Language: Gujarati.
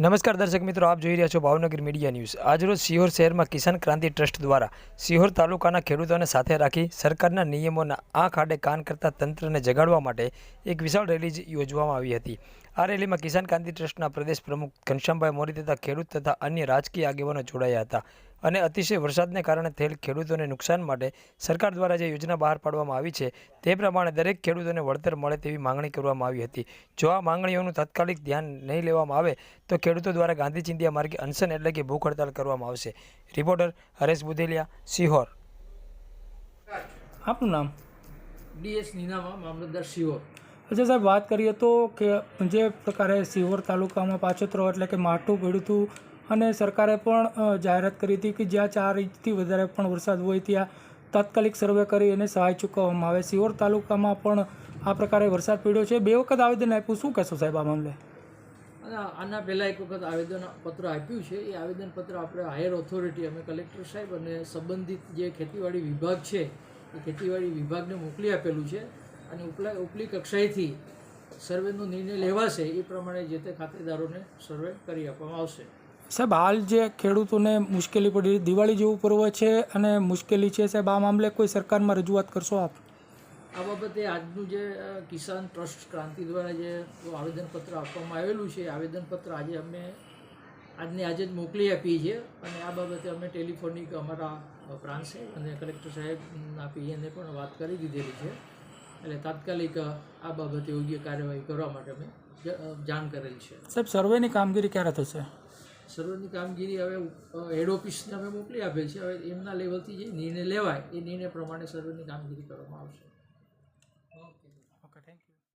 નમસ્કાર દર્શક મિત્રો, આપ જોઈ રહ્યા છો ભાવનગર મીડિયા ન્યૂઝ. આજરોજ સિહોર શહેરમાં કિસાન ક્રાંતિ ટ્રસ્ટ દ્વારા સિહોર તાલુકાના ખેડૂતોને સાથે રાખી સરકારના નિયમોના આંખ આડે કાન કરતા તંત્રને જગાડવા માટે એક વિશાળ રેલી યોજવામાં આવી હતી. આ રેલીમાં કિસાન ક્રાંતિ ટ્રસ્ટના પ્રદેશ પ્રમુખ ઘનશ્યામભાઈ મોરી તથા ખેડૂત તથા અન્ય રાજકીય આગેવાનો જોડાયા હતા. અને અતિશય વરસાદને કારણે થયેલ ખેડૂતોને નુકસાન માટે સરકાર દ્વારા જે યોજના બહાર પાડવામાં આવી છે તે પ્રમાણે દરેક ખેડૂતોને વળતર મળે તેવી માંગણી કરવામાં આવી હતી. જો આ માંગણીઓનું તાત્કાલિક ધ્યાન નહીં લેવામાં આવે તો ખેડૂતો દ્વારા ગાંધી ચિંધિયા માર્ગે અનશન એટલે કે ભૂખ હડતાલ કરવામાં આવશે. રિપોર્ટર હરેશ બુધેલિયા સિહોર. આપનું નામ? ડીએસ નીનામાં મામલતદાર સિહોર. અચ્છા સાહેબ વાત કરીએ તો કે જે પ્રકારે સિહોર તાલુકામાં પાછોતરો એટલે કે માટું પડ્યું હતું અને સરકારે પણ જાહેરાત કરી હતી કે જ્યાં ચાર ઇંચથી વધારે પણ વરસાદ હોય ત્યાં તાત્કાલિક સર્વે કરી અને સહાય ચૂકવવામાં આવે. સિહોર તાલુકામાં પણ આ પ્રકારે વરસાદ પડ્યો છે. બે વખત આવેદન આપ્યું. શું કહેશો સાહેબ આ મામલે? આના પહેલાં એક વખત આવેદન પત્ર આપ્યું છે. એ આવેદનપત્ર આપણે હાયર ઓથોરિટી, અમે કલેક્ટર સાહેબ અને સંબંધિત જે ખેતીવાડી વિભાગ છે, એ ખેતીવાડી વિભાગને મોકલી આપેલું છે અને ઉપલા, ઉપલી કક્ષાએથી સર્વેનો નિર્ણય લેવાશે એ પ્રમાણે જે તે ખાતેદારોને સર્વે કરી આપવામાં આવશે. સાહેબ હાલ જે ખેડૂતોને મુશ્કેલી પડી દિવાળી જેવું પર્વ છે અને મુશ્કેલી છે સાહેબ આ મામલે કોઈ સરકારમાં રજૂઆત કરશો આપ? આ બાબતે આજનું જે કિસાન ટ્રસ્ટ ક્રાંતિ દ્વારા જે આવેદનપત્ર આપવામાં આવેલું છે આવેદનપત્ર આજે અમે આજને આજે જ મોકલી આપીએ છીએ અને આ બાબતે અમે ટેલિફોનિક અમારા પ્રાંત સાહેબ અને કલેક્ટર સાહેબના પીએને પણ વાત કરી દીધેલી છે. એટલે તાત્કાલિક આ બાબતે યોગ્ય કાર્યવાહી કરવા માટે અમે જાણ કરેલ છે. સાહેબ સર્વેની કામગીરી ક્યારે થશે? સર્વની કામગીરી હવે હેડ ઓફિસને અમે મોકલી આપેલ છે હવે એમના લેવલથી જે નિર્ણય લેવાય એ નિર્ણય પ્રમાણે સર્વેની કામગીરી કરવામાં આવશે. Okay okay thank you